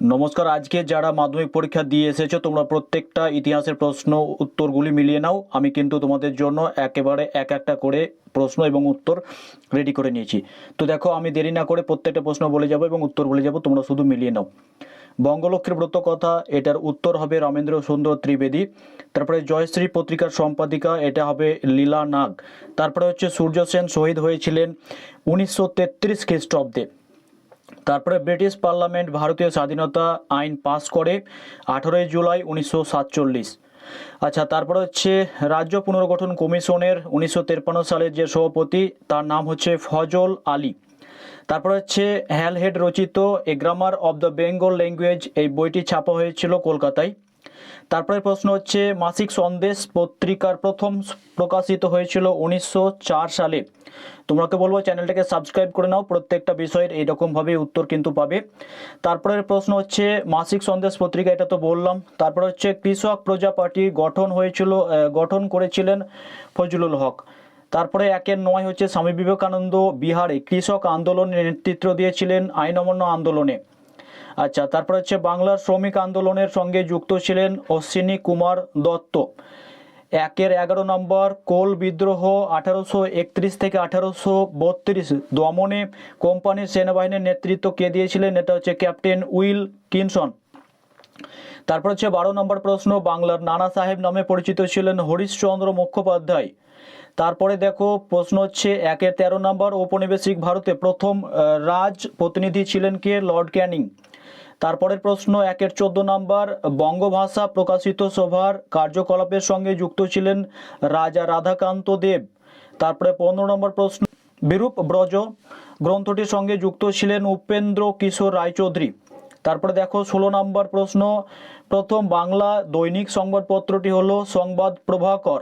নমস্কার, আজকে যারা মাধ্যমিক পরীক্ষা দিয়ে এসেছ, তোমরা প্রত্যেকটা ইতিহাসের প্রশ্ন উত্তরগুলি মিলিয়ে নাও। আমি কিন্তু তোমাদের জন্য একেবারে এক একটা করে প্রশ্ন এবং উত্তর রেডি করে নিয়েছি। তো দেখো, আমি দেরি না করে প্রত্যেকটা প্রশ্ন বলে যাব এবং উত্তর বলে যাব, তোমরা শুধু মিলিয়ে নাও। বঙ্গলক্ষ্মীর ব্রত কথা, এটার উত্তর হবে রামেন্দ্র সুন্দর ত্রিবেদী। তারপরে জয়শ্রী পত্রিকার সম্পাদিকা, এটা হবে লীলা নাগ। তারপরে হচ্ছে সূর্য সেন শহীদ হয়েছিলেন উনিশশো তেত্রিশ খ্রিস্টাব্দে। তারপরে ব্রিটিশ পার্লামেন্ট ভারতীয় স্বাধীনতা আইন পাস করে আঠেরোই জুলাই উনিশশো সাতচল্লিশ। আচ্ছা তারপর হচ্ছে রাজ্য পুনর্গঠন কমিশনের উনিশশো সালের যে সভাপতি, তার নাম হচ্ছে ফজল আলী। তারপর হচ্ছে হ্যালহেড রচিত a grammar of the Bengal language এই বইটি ছাপা হয়েছিল কলকাতায়। তারপরে প্রশ্ন হচ্ছে, মাসিক সন্দেশ পত্রিকার প্রথম প্রকাশিত হয়েছিল উনিশশো চার সালে। তোমাকে বলব, চ্যানেলটাকে সাবস্ক্রাইব করে নাও, প্রত্যেকটা বিষয়ের এইরকমভাবে উত্তর কিন্তু পাবে। তারপরের প্রশ্ন হচ্ছে, মাসিক সন্দেশ পত্রিকা, এটা তো বললাম। তারপরে হচ্ছে, কৃষক প্রজা পার্টি গঠন হয়েছিল গঠন করেছিলেন ফজলুল হক। তারপরে একের নয় হচ্ছে, স্বামী বিবেকানন্দ বিহারে কৃষক আন্দোলনের নেতৃত্ব দিয়েছিলেন আইন অমান্য আন্দোলনে। আচ্ছা তারপর হচ্ছে বাংলার শ্রমিক আন্দোলনের সঙ্গে যুক্ত ছিলেন অশ্বিনী কুমার দত্ত। একের এগারো নম্বর কোল বিদ্রোহ আঠারোশো একত্রিশ থেকে আঠারোশো বত্রিশ দমনে কোম্পানির সেনাবাহিনীর নেতৃত্ব কে দিয়েছিলেন? এটা হচ্ছে ক্যাপ্টেন উইল কিনসন। তারপর হচ্ছে বারো নম্বর প্রশ্ন, বাংলার নানা সাহেব নামে পরিচিত ছিলেন হরিশচন্দ্র মুখোপাধ্যায়। তারপরে দেখো, প্রশ্ন হচ্ছে একের তেরো নম্বর ঔপনিবেশিক ভারতে প্রথম রাজ প্রতিনিধি ছিলেন কে? লর্ড ক্যানিং। তারপরের প্রশ্ন, একের চোদ্দ নম্বর, বঙ্গভাষা প্রকাশিত সভার কার্যকলাপের সঙ্গে যুক্ত ছিলেন রাজা রাধাকান্ত দেব। তারপরে পনেরো নম্বর প্রশ্ন, বিরূপ ব্রজ গ্রন্থটির সঙ্গে যুক্ত ছিলেন উপেন্দ্র কিশোর রায়চৌধুরী। তারপরে দেখো, ষোলো নম্বর প্রশ্ন, প্রথম বাংলা দৈনিক সংবাদপত্রটি হলো সংবাদ প্রভাকর।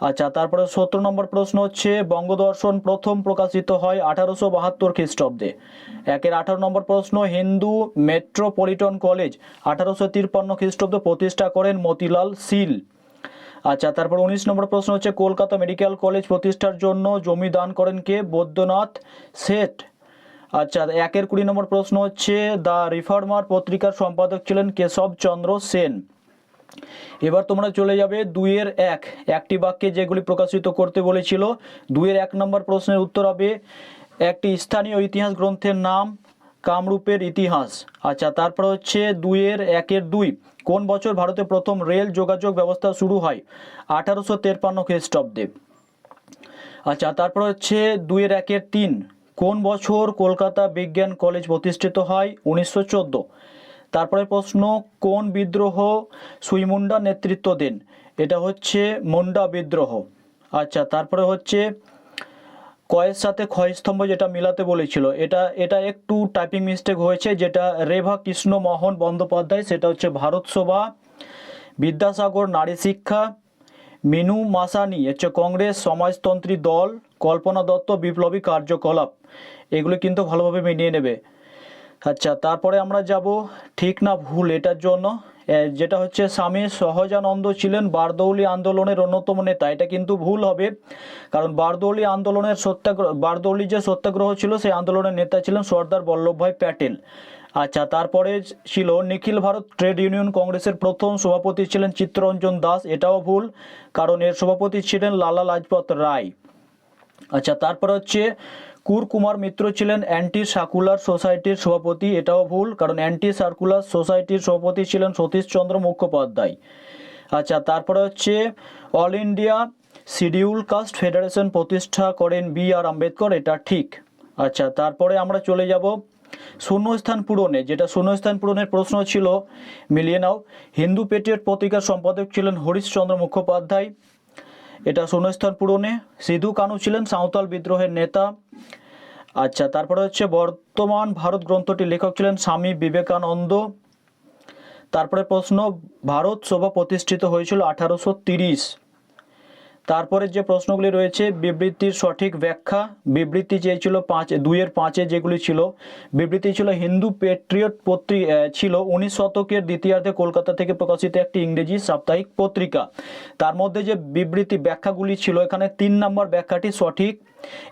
আচ্ছা তারপরে সতেরো নম্বর প্রশ্ন হচ্ছে, বঙ্গদর্শন প্রথম প্রকাশিত হয় আঠারোশো বাহাত্তর খ্রিস্টাব্দে। একের আঠারো নম্বর প্রশ্ন, হিন্দু মেট্রোপলিটন কলেজ আঠারোশো তিরপান্ন খ্রিস্টাব্দে প্রতিষ্ঠা করেন মতিলাল সিল। আচ্ছা তারপর উনিশ নম্বর প্রশ্ন হচ্ছে, কলকাতা মেডিকেল কলেজ প্রতিষ্ঠার জন্য জমি দান করেন কে? বৈদ্যনাথ শেঠ আচ্ছা একের কুড়ি নম্বর প্রশ্ন হচ্ছে, দ্য রিফর্মার পত্রিকার সম্পাদক ছিলেন কেশব চন্দ্র সেন। এবার তোমরা চলে যাবে দুইয়ের এক। একটি বাক্যে যেগুলি প্রকাশিত করতে বলেছিল, দুইয়ের এক নম্বর প্রশ্নের উত্তর হবে, একটি স্থানীয় ইতিহাস গ্রন্থের নাম কামরূপের ইতিহাস। আচ্ছা তারপর হচ্ছে দুইয়ের একের দুই। কোন বছর ভারতে প্রথম রেল যোগাযোগ ব্যবস্থা শুরু হয়? আঠারোশো তেপ্পান্ন খ্রিস্টাব্দে। আচ্ছা তারপর হচ্ছে দুইয়ের একের তিন। কোন বছর কলকাতা বিজ্ঞান কলেজ প্রতিষ্ঠিত হয়? উনিশশো চোদ্দ। তারপরে প্রশ্ন, কোন বিদ্রোহ সুইমুন্ডা নেতৃত্ব দেন? এটা হচ্ছে মুন্ডা বিদ্রোহ। আচ্ছা তারপরে হচ্ছে কয়ের সাথে ক্ষয়স্তম্ভ যেটা মিলাতে বলেছিল, এটা এটা একটু টাইপিং মিস্টেক হয়েছে, যেটা রেভা কৃষ্ণ মোহন বন্দ্যোপাধ্যায়, সেটা হচ্ছে ভারত সভা, বিদ্যাসাগর নারী শিক্ষা, মিনু মাসানি হচ্ছে কংগ্রেস সমাজতন্ত্রী দল, কল্পনা দত্ত বিপ্লবী কার্যকলাপ, এগুলো কিন্তু ভালোভাবে মিলিয়ে নেবে। আচ্ছা তারপরে আমরা যাব ঠিক না ভুল এটার জন্য। যেটা হচ্ছে স্বামী সহজানন্দ ছিলেন বারদৌলি আন্দোলনের অন্যতম নেতা। এটা কিন্তু ভুল হবে, কারণ বারদৌলি আন্দোলনের সত্যাগ্রহ, বারদৌলি যে সত্যাগ্রহ ছিল, সেই আন্দোলনের নেতা ছিলেন সর্দার বল্লভভাই প্যাটেল। আচ্ছা তারপরে ছিল নিখিল ভারত ট্রেড ইউনিয়ন কংগ্রেসের প্রথম সভাপতি ছিলেন চিত্তরঞ্জন দাস। এটাও ভুল, কারণ এর সভাপতি ছিলেন লালা লাজপত রায়। আচ্ছা তারপর হচ্ছে কুর কুমার মিত্র ছিলেন অ্যান্টি সার্কুলার সোসাইটির সভাপতি, এটাও ভুল, কারণ অ্যান্টি সার্কুলার সোসাইটির সভাপতি ছিলেন সতীশচন্দ্র মুখোপাধ্যায়। আচ্ছা তারপরে হচ্ছে all India schedule caste federation প্রতিষ্ঠা করেন বি আর আম্বেদকর, এটা ঠিক। আচ্ছা তারপরে আমরা চলে যাব শূন্যস্থান পূরণে, যেটা শূন্যস্থান পূরণের প্রশ্ন ছিল, মিলিয়ে নাও। হিন্দু পেট্রিয়ট পত্রিকার সম্পাদক ছিলেন হরিশচন্দ্র মুখোপাধ্যায়। এটা শূন্যস্থান পূরণে। সিধু কানু ছিলেন সাঁওতাল বিদ্রোহের নেতা। আচ্ছা তারপরে হচ্ছে বর্তমান ভারত গ্রন্থটির লেখক ছিলেন স্বামী বিবেকানন্দ। তারপরে প্রশ্ন, ভারত সভা প্রতিষ্ঠিত হয়েছিল আঠারোশো তিরিশ। তারপরে যে প্রশ্নগুলি রয়েছে, বিবৃতির সঠিক ব্যাখ্যা। বিবৃতি চেয়েছিল পাঁচ, দুইয়ের পাঁচে যেগুলি ছিল, বিবৃতি ছিল হিন্দু পেট্রিয়ট পত্রি ছিল উনিশ শতকের দ্বিতীয়ার্ধে কলকাতা থেকে প্রকাশিত একটি ইংরেজি সাপ্তাহিক পত্রিকা। তার মধ্যে যে বিবৃতি ব্যাখ্যাগুলি ছিল, এখানে তিন নম্বর ব্যাখ্যাটি সঠিক।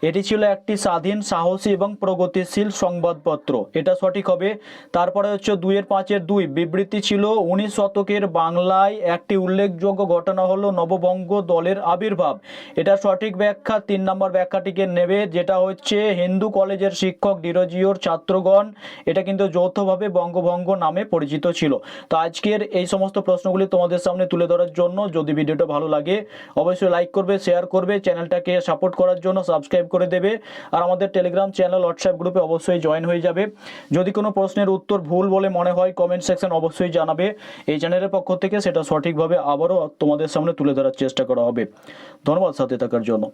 এটি ছিল একটি স্বাধীন, সাহসী এবং প্রগতিশীল সংবাদপত্র। এটা সঠিক হবে। তারপরে হচ্ছে দুইয়ের পাঁচের দুই। বিবৃতি ছিল উনিশ শতকের বাংলায় একটি উল্লেখযোগ্য ঘটনা হলো নববঙ্গ দলের আবির্ভাব। এটা সঠিক ব্যাখ্যা। তিন নম্বর ব্যাখ্যাটিকে নেবে, যেটা হচ্ছে হিন্দু কলেজের শিক্ষক ডিরোজিওর ছাত্রগণ। এটা কিন্তু যৌথভাবে বঙ্গভঙ্গ নামে পরিচিত ছিল। তো আজকের এই সমস্ত প্রশ্নগুলি তোমাদের সামনে তুলে ধরার জন্য যদি ভিডিওটা ভালো লাগে, অবশ্যই লাইক করবে শেয়ার করবে চ্যানেলটাকে সাপোর্ট করার জন্য সাবস্ক্রাইব করে দেবে। আর আমাদের টেলিগ্রাম চ্যানেল হোয়াটসঅ্যাপ গ্রুপে অবশ্যই জয়েন হয়ে যাবে। যদি কোনো প্রশ্নের উত্তর ভুল বলে মনে হয় কমেন্ট সেকশন অবশ্যই জানাবে। এই চ্যানেলের পক্ষ থেকে সেটা সঠিকভাবে আবারও তোমাদের সামনে তুলে ধরার চেষ্টা করা হবে। ধন্যবাদ সাথে থাকার জন্য।